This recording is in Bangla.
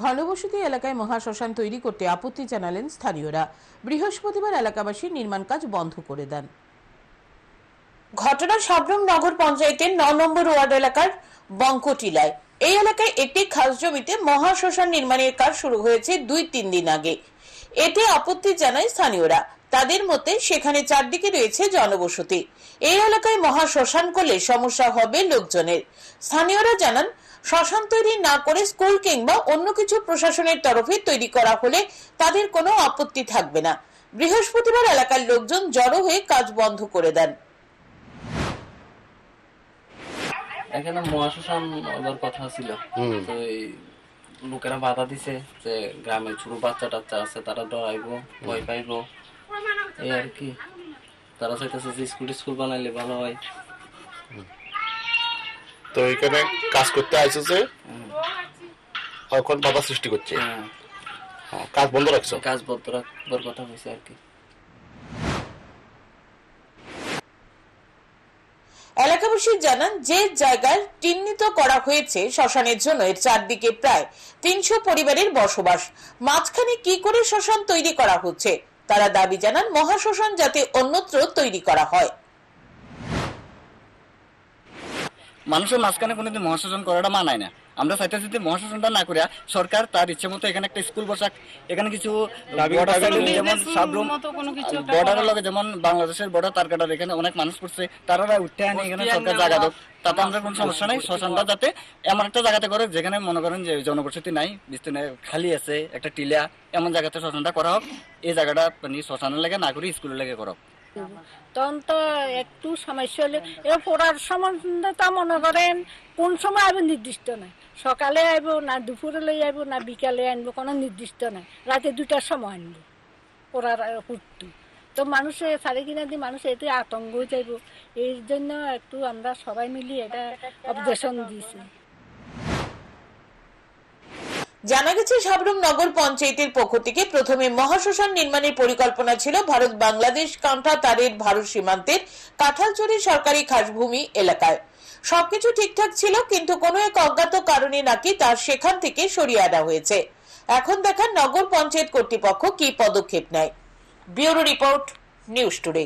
ঘনবসতি এলাকায় মহাশ্মশান তৈরি করতে আপত্তি জানালেন স্থানীয়রা। বৃহস্পতিবার এলাকাবাসী নির্মাণ কাজ বন্ধ করে দেন। ঘটনা সাবরুম নগর পঞ্চায়েতের ন নম্বর ওয়ার্ড এলাকার বঙ্কটিলায়। এই এলাকায় একটি খাস জমিতে মহাশ্মশান নির্মাণের কাজ শুরু হয়েছে দুই তিন দিন আগে। এতে আপত্তি জানায় স্থানীয়রা। তাদের মতে সেখানে চারদিকে রয়েছে জনবসতি। এই এলাকায় মহাশ্মশান করলে সমস্যা হবে লোকজনের। স্থানীয়রা জানান শ্মশান তৈরি না করে স্কুল কিংবা অন্য কিছু প্রশাসনের তরফে তৈরি করা হলে তাদের কোনো আপত্তি থাকবে না। বৃহস্পতিবার এলাকার লোকজন জড়ো হয়ে কাজ বন্ধ করে দেন। এখানে মহাশ্মশান ওদের কথা ছিল। তো এই লোকেরা বাধা দিছে যে গ্রামে ছোট বাচ্চা টাচ্চা আছে তারা ডরাইবো ভয় পাইবো। এই আর কি। তারা চাইতেছে যে স্কুল স্কুল বানাইলে ভালো হয়। তো এখানে কাজ করতে আসছে এখন বাধা সৃষ্টি করছে। হ্যাঁ। হ্যাঁ, কাজ বন্ধ রাখছো? কাজ বন্ধ রাখবার কথা হয়েছে আর কি। এলাকাবাসী জানান যে জায়গায় চিহ্নিত করা হয়েছে শ্মশানের জন্য এর চারদিকে প্রায় তিনশো পরিবারের বসবাস। মাঝখানে কি করে শ্মশান তৈরি করা হচ্ছে তারা দাবি জানান মহাশ্মশান যাতে অন্যত্র তৈরি করা হয়। মানুষের মাঝখানে কোনোদিন মহাশাসন করাটা মানায় না। আমরা চাইতেছি যে মহাশাসনটা না করে সরকার তার ইচ্ছে মতো এখানে একটা স্কুল বসাক এখানে কিছু যেমন সাবরুম বর্ডারের লগে যেমন বাংলাদেশের বর্ডার তার কাটার এখানে অনেক মানুষ পড়ছে তারা উঠতে আনে এখানে সরকার জায়গা দেয় তাতে আমাদের কোনো সমস্যা নাই শ্মশানটা যাতে এমন একটা জায়গাতে করে যেখানে মনে করেন যে জনবসতি নাই বিস্তীর্ণ খালি আছে একটা টিলা এমন জায়গাতে শ্মশানটা করা হোক। এই জায়গাটা মানে শ্মশানের লাগে না করে স্কুলের লাগে করা হোক। তখন তো একটু সমস্যা হলে। এ পড়ার সম্বন্ধে তা মনে করেন, কোন সময় আইব নির্দিষ্ট নাই সকালে আইব, না দুপুরে লই আইব, না বিকালে আনব কোনো নির্দিষ্ট নাই রাতে দুটার সময় আনব পড়ার হুট্টু তো মানুষে সাড়ে কিনা দিয়ে মানুষ এতে আতঙ্ক যাইব। এই জন্য একটু আমরা সবাই মিলি এটা অবজেশন দিয়েছি। জানা গেছে, সাবরুম নগর পঞ্চায়েতের পক্ষ থেকে প্রথমে মহাশ্মশান নির্মাণের পরিকল্পনা ছিল ভারত বাংলাদেশ কাঁটা তারের ভারত সীমান্তের কাঁঠালচুরি সরকারি খাসভূমি এলাকায়। সবকিছু ঠিকঠাক ছিল, কিন্তু কোনো এক অজ্ঞাত কারণে নাকি তার সেখান থেকে সরিয়ে আনা হয়েছে। এখন দেখার নগর পঞ্চায়েত কর্তৃপক্ষ কি পদক্ষেপ নেয়। Bureau report, news today.